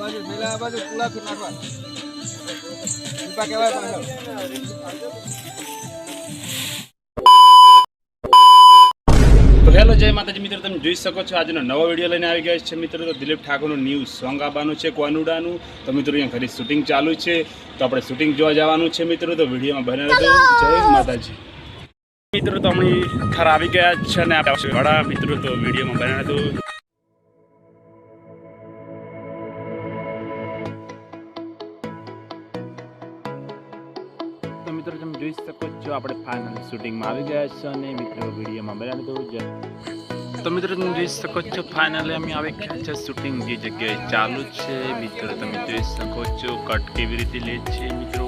બાજુ પેલા બાજુ કુલા નાખવા કહેવાય માતાજી, મિત્રો, તમે જોઈ શકો છો, આજનો નવો વીડિયો લઈને આવી ગયા છે, મિત્રો, તો દિલીપ ઠાકોરનું ન્યૂ સોંગ આવવાનું છે કોનુડાનું તો, મિત્રો, અહીંયા ઘરે શૂટિંગ ચાલુ છે, તો આપણે શૂટિંગ જોવા જવાનું છે, મિત્રો, તો વિડીયોમાં બને રહેજો જય માતાજી. મિત્રો, તો અમે થર આવી ગયા છે ને આપણે ઘણા મિત્રો, તો વિડીયોમાં બને રહેજો તો, મિત્રો, તમે જોઈ શકો છો, આપણે ફાઇનલ શૂટિંગમાં આવી ગયા છે અને મિત્રો, વિડીયોમાં બનાવી દઉં. જય. તો મિત્રો તમે જોઈ શકો છો ફાઇનલી અમે આવી ગયા છે શૂટિંગ જે જગ્યાએ ચાલુ છે. મિત્રો તમે જોઈ શકો છો કટ કેવી રીતે લે છે મિત્રો.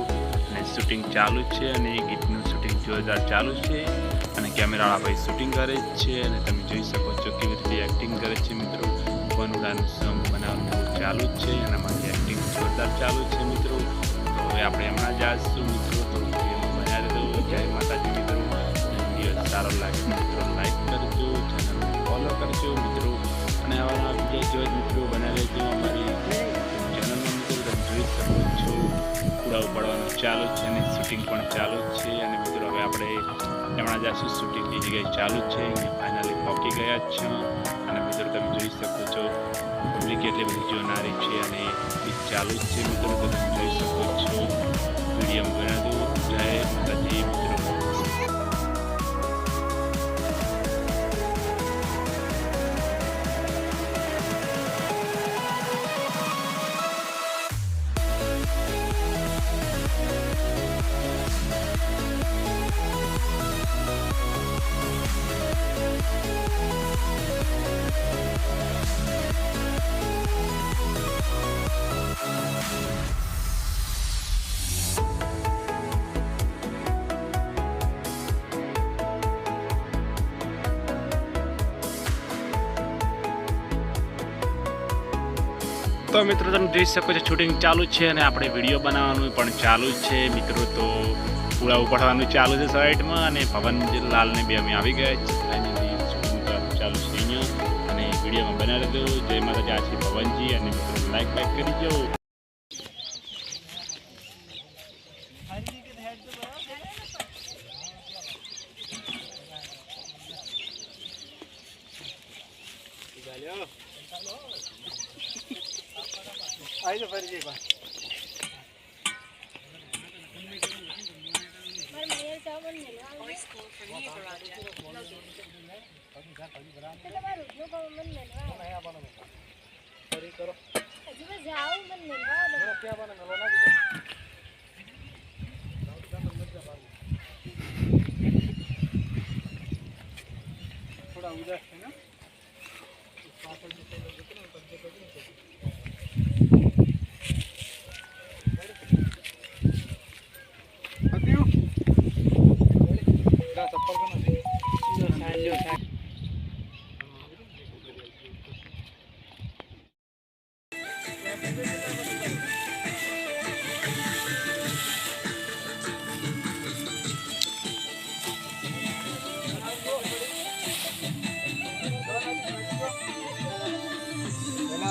અને શૂટિંગ ચાલુ છે અને એ ગીતનું શૂટિંગ જોરદાર ચાલુ છે. અને કેમેરાવાળા ભાઈ શૂટિંગ કરે છે અને તમે જોઈ શકો છો કેવી રીતે એક્ટિંગ કરે છે મિત્રો. વનુડાનું સોંગ બનાવવાનું ચાલુ છે અને માટે એક્ટિંગ જોરદાર ચાલુ છે મિત્રો. તો હવે આપણે હમણાં જ આવીશું મિત્રો. તો બનાવી દઉં. જય માતાજી મિત્રો. દિવસ સારો લાગે કરજો મિત્રો અને આવા બીજા જેવા મિત્રો બનાવી લેજો અમારી ચેનલમાં મિત્રો જોઈ શકો છો. કુડા ઉપાડવાનું ચાલુ છે અને શૂટિંગ પણ ચાલુ જ છે. અને મિત્રો, હવે આપણે હમણાં જાશું આશું શૂટિંગ જે જગ્યાએ ચાલુ જ છે. ફાઇનલી પહોંચી ગયા જ છે. અને મિત્રો, તમે જોઈ શકો છો. પબ્લિક એટલી બધી જોનારી છે અને એ ચાલુ જ છે. મિત્રો, તમે જોઈ શકો છો. વીડિયો તો મિત્રો તમે જોઈ શકો છો શૂટિંગ ચાલુ છે અને આપણે વીડિયો બનાવવાનું પણ ચાલુ જ છે. મિત્રો તો પૂળા ઉપાડવાનું ચાલુ છે સાઈડમાં અને પવન લાલને બે અમે આવી ગયા છે ચાલુ છે અહીંયા. અને વિડીયોમાં બનાવી દો જય માતાજી. આ છે પવનજી. અને મિત્રો લાઈક લાઈક કરી દો. આવી ફરી જઈ બા થોડા ઉદાસ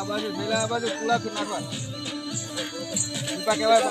આ બાજુ પેલા આ બાજુ કુલા ફી નાખવા કહેવાય